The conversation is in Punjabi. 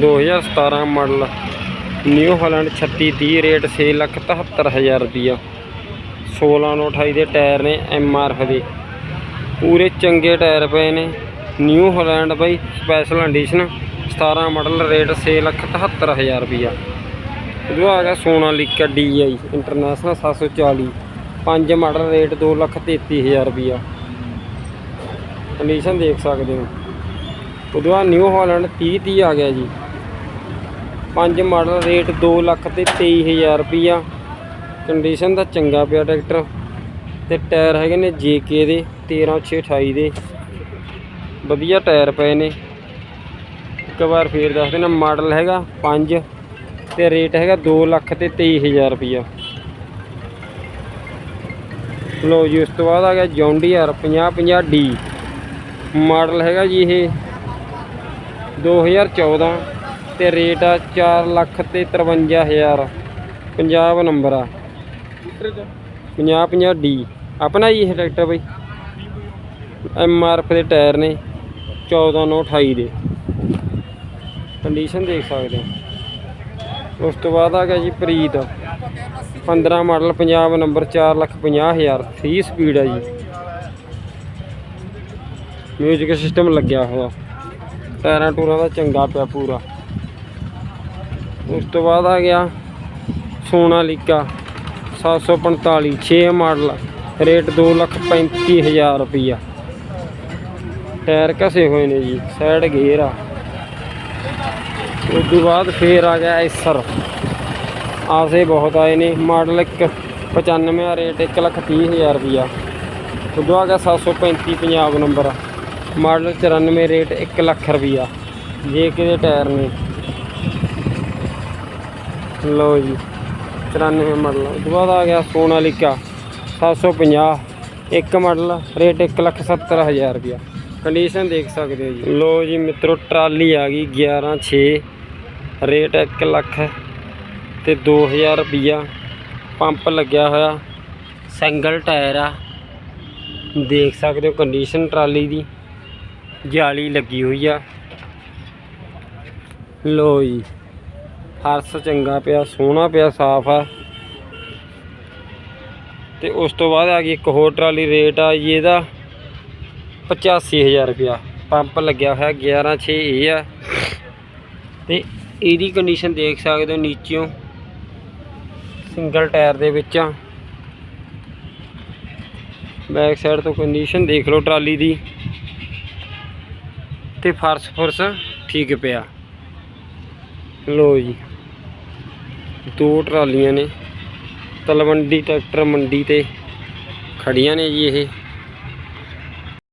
2017 ਮਾਡਲ ਨਿਊ ਹਾਲੈਂਡ 3630 ਰੇਟ 677000 ਰੁਪਿਆ 16 ਨੂੰ 28 ਦੇ ਟਾਇਰ ਨੇ ਐਮ ਆਰ ਐਫ ਦੇ ਪੂਰੇ ਚੰਗੇ ਟਾਇਰ ਪਏ ਨੇ। ਨਿਊ ਹਾਲੈਂਡ ਬਾਈ ਸਪੈਸ਼ਲ ਐਡੀਸ਼ਨ 17 ਮਾਡਲ ਰੇਟ 677000 ਰੁਪਿਆ ਉਦੋਂ ਆ ਗਿਆ ਸੋਨਾਲੀਕਾ ਡੀਆਈ ਇੰਟਰਨੈਸ਼ਨਲ 740 ਪੰਜ ਮਾਡਲ ਰੇਟ 233000 ਰੁਪਿਆ ਕੰਡੀਸ਼ਨ ਦੇਖ ਸਕਦੇ ਹੋ। ਉਦੋਂ ਆ ਨਿਊ ਹਾਲੈਂਡ 3030 ਆ ਗਿਆ ਜੀ। ਪੰਜ ਮਾਡਲ ਰੇਟ 2 ਲੱਖ ਤੇ 23000 ਰੁਪਈਆ। ਕੰਡੀਸ਼ਨ ਦਾ ਚੰਗਾ ਪਿਆ ਟਰੈਕਟਰ। ਤੇ ਟਾਇਰ ਹੈਗੇ ਨੇ ਜੇਕੇ ਦੇ 13628 ਦੇ। ਵਧੀਆ ਟਾਇਰ ਪਏ ਨੇ। ਇੱਕ ਵਾਰ ਫੇਰ ਦੱਸ ਦੇਣਾ ਮਾਡਲ ਹੈਗਾ 5 ਤੇ ਰੇਟ ਹੈਗਾ 2 ਲੱਖ ਤੇ 23000 ਰੁਪਿਆ ਲੋ ਜੀ, ਉਸ ਤੋਂ ਬਾਅਦ ਆ ਗਿਆ ਜੌਂਡੀਆਰ 5050 ਡੀ। ਮਾਡਲ ਹੈਗਾ ਜੀ ਇਹ 2014 ਤੇ ਰੇਟ ਆ 4 ਲੱਖ ਤੇ 53000 ਪੰਜਾਬ ਨੰਬਰ ਆ। 50 50 ਡੀ। ਆਪਣਾ ਜੀ ਇਹ ਟਰੈਕਟਰ ਬਈ। ਐਮ ਆਰ ਐਫ ਦੇ ਟਾਇਰ ਨੇ 14 9 28 ਦੇ। ਕੰਡੀਸ਼ਨ ਦੇਖ ਸਕਦੇ ਹੋ। ਉਸ ਤੋਂ ਬਾਅਦ ਆ ਗਿਆ ਜੀ Preet. 15 model Punjab number 4 lakh 50000 3 speed ਆ ਜੀ। ਮਿਊਜ਼ਿਕ ਸਿਸਟਮ ਲੱਗਿਆ ਹੋਇਆ। ਟਾਇਰਾਂ ਟੂਰਾਂ ਦਾ ਚੰਗਾ ਪਿਆ ਪੂਰਾ। ਉਸ ਤੋਂ ਬਾਅਦ ਆ ਗਿਆ ਸੋਨਾਲੀਕਾ 745 6 ਮਾਡਲ, ਰੇਟ 2 ਲੱਖ 35000 ਰੁਪਈਆ। ਟਾਇਰ ਘਸੇ ਹੋਏ ਨੇ ਜੀ, ਸਾਈਡ ਗੇਅਰ ਆ। ਉਸ ਤੋਂ ਬਾਅਦ ਫੇਰ ਆ ਗਿਆ ਐਸਰ। ਆਸੇ ਬਹੁਤ ਆਏ ਨੇ, ਮਾਡਲ ਇੱਕ 95 ਆ, ਰੇਟ 1 ਲੱਖ 30000 ਰੁਪਈਆ। ਉਦੋਂ ਆ ਗਿਆ 735 Punjab number model 94 rate 1 lakh ਰੁਪਈਆ। ਜੇ ਕਿਤੇ ਟਾਇਰ ਨੇ। ਲਓ ਜੀ 94 ਮਾਡਲ ਉਦੋਂ ਬਾਅਦ ਆ ਗਿਆ ਸੋਨਾਲੀਕਾ 750 ਇੱਕ ਮਾਡਲ ਰੇਟ 1 ਲੱਖ 70 ਹਜ਼ਾਰ ਰੁਪਇਆ। ਕੰਡੀਸ਼ਨ ਦੇਖ ਸਕਦੇ ਹੋ ਜੀ। ਲਓ ਜੀ ਮਿੱਤਰੋ, ਟਰਾਲੀ ਆ ਗਈ 11 6 ਰੇਟ 1 ਲੱਖ ਤੇ 2000 ਰੁਪਇਆ। ਪੰਪ ਲੱਗਿਆ ਹੋਇਆ ਸਿੰਗਲ ਟਾਇਰ ਆ। ਦੇਖ ਸਕਦੇ ਹੋ ਕੰਡੀਸ਼ਨ ਟਰਾਲੀ ਦੀ। ਜਾਲੀ ਲੱਗੀ ਹੋਈ ਆ। ਲੋ ਜੀ। ਫਰਸ਼ ਚੰਗਾ ਪਿਆ, ਸੋਹਣਾ ਪਿਆ, ਸਾਫ਼ ਆ। ਤੇ ਉਸ ਤੋਂ ਬਾਅਦ ਆ ਗਈ ਇੱਕ ਹੋਰ ਟਰਾਲੀ, ਰੇਟ ਆ ਜੀ ਇਹਦਾ 85000 ਰੁਪਇਆ। ਪੰਪ ਲੱਗਿਆ ਹੋਇਆ 11 6 ਇਹ ਆ। ਤੇ ਇਹਦੀ ਕੰਡੀਸ਼ਨ ਦੇਖ ਸਕਦੇ ਹੋ ਨੀਚਿਓਂ। ਸਿੰਗਲ ਟਾਇਰ ਦੇ ਵਿੱਚ ਆ। ਬੈਕ ਸਾਈਡ ਤੋਂ ਕੰਡੀਸ਼ਨ ਦੇਖ ਲਓ ਟਰਾਲੀ ਦੀ। ਤੇ ਫਰਸ਼ ਫੁਰਸ਼ ਠੀਕ ਪਿਆ। ਲੋ ਜੀ। ਦੋ ਟਰਾਲੀਆਂ ਨੇ ਤਲਵੰਡੀ ਟਰੈਕਟਰ ਮੰਡੀ ਤੇ ਖੜੀਆਂ ਨੇ ਜੀ ਇਹ।